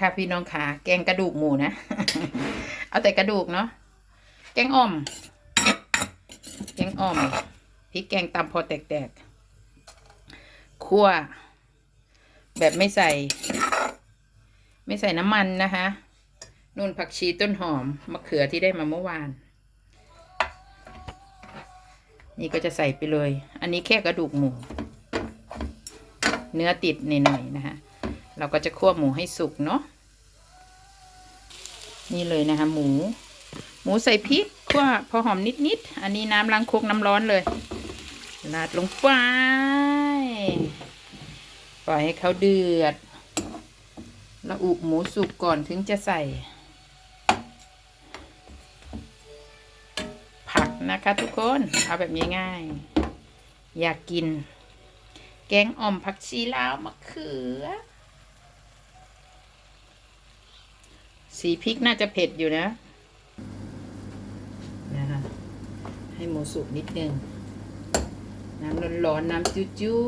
ค่ะพี่น้องขาแกงกระดูกหมูนะ เอาแต่กระดูกเนาะ แกงอ่อม แกงอ่อม พริกแกงตำพอแตกๆคั่ว แบบไม่ใส่ ไม่ใส่น้ำมันนะคะนุ่นผักชีต้นหอมมะเขือที่ได้มาเมื่อวาน นี่ก็จะใส่ไปเลย อันนี้แค่กระดูกหมู เนื้อติดหน่อยๆนะคะ เราก็จะคั่วหมูให้สุกเนาะนี่เลยนะคะหมู หมูใส่พริกคั่วพอหอมนิดๆอันนี้น้ำล้างคกน้ำร้อนเลยราดลงไปปล่อยให้เขาเดือดแล้วอุหมูสุกก่อนถึงจะใส่ ผักนะคะทุกคนเอาแบบง่ายๆอยากกิน แกงอ่อมผักชีลาวมะเขือ สีพริกน่าจะเผ็ดอยู่นะนะคะให้หมูสุกนิดนึง น้ำร้อนๆน้ำจุ๊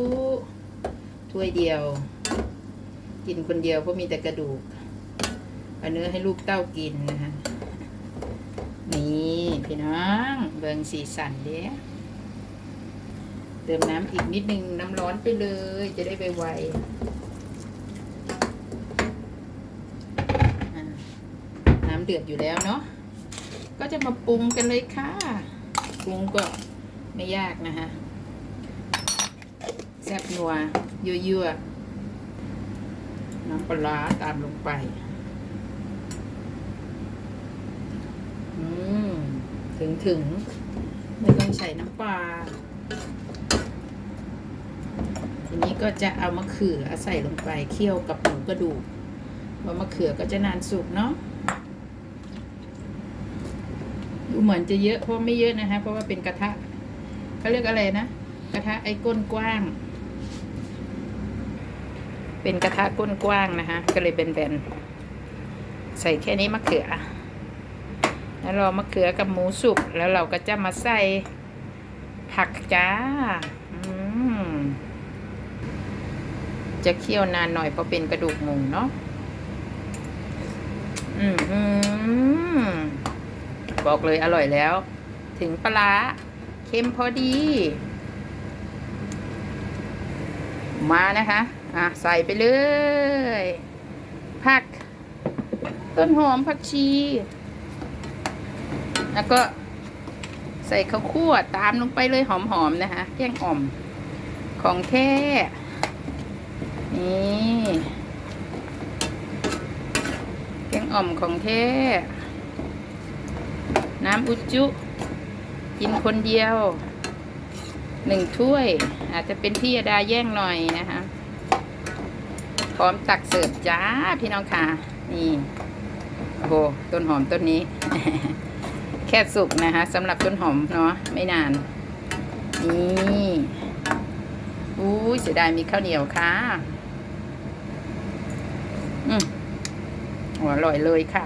ๆถ้วยเดียว กินคนเดียวเพราะมีแต่กระดูกเอาเนื้อให้ลูกเต้ากินนะคะนี่พี่น้องเบิงสีสันเด้เติมน้ำอีกนิดนึงน้ำร้อนไปเลย จะได้ไปไวๆอะน้ำ เดือดอยู่แล้วเนาะก็จะมาปรุงกันเลยค่ะปรุงก็ไม่ยากนะคะแซ่บนัวยั่วๆน้ำปลาตามลงไปอืมถึงถึงไม่ต้องใส่น้ำปลาทีนี้ก็จะเอามะเขือใส่ลงไปเคี่ยวกับหมูกระดูกเพรามะเขือก็จะนานสุกเนาะ ดูเหมือนจะเยอะเพราะไม่เยอะนะคะ เพราะว่าเป็นกระทะเขาเรียกอะไรนะ กระทะไอ้ก้นกว้าง เป็นกระทะก้นกว้างนะคะ ก็เลยเป็นแบนๆใส่แค่นี้มะเขือ แล้วรอมะเขือกับหมูสุก แล้วเราก็จะมาใส่ผักจ้าจะเคี่ยวนานหน่อยเพราะเป็นกระดูกหมูเนาะ อืมอืม บอกเลยอร่อยแล้ว ถึงปลาร้าเค็มพอดี มานะคะ อะ ใส่ไปเลย ผัก ต้นหอมผักชี แล้วก็ใส่ข้าวคั่วตามลงไปเลยหอมๆนะคะแกงอ่อม ของแท้นี่แกงอ่อมของแท้ น้ำอุจจุ กินคนเดียวหนึ่งถ้วย อาจจะเป็นพี่ยดาแย่งหน่อยนะคะ พร้อมตักเสิร์ฟจ้าพี่น้องค่ะ นี่ โอ้โห ต้นหอมต้นนี้ แค่สุกนะคะสำหรับต้นหอมเนาะไม่นาน นี่อุ้เสียดายมีข้าวเหนียวค่ะอืมอร่อยเลยค่ะ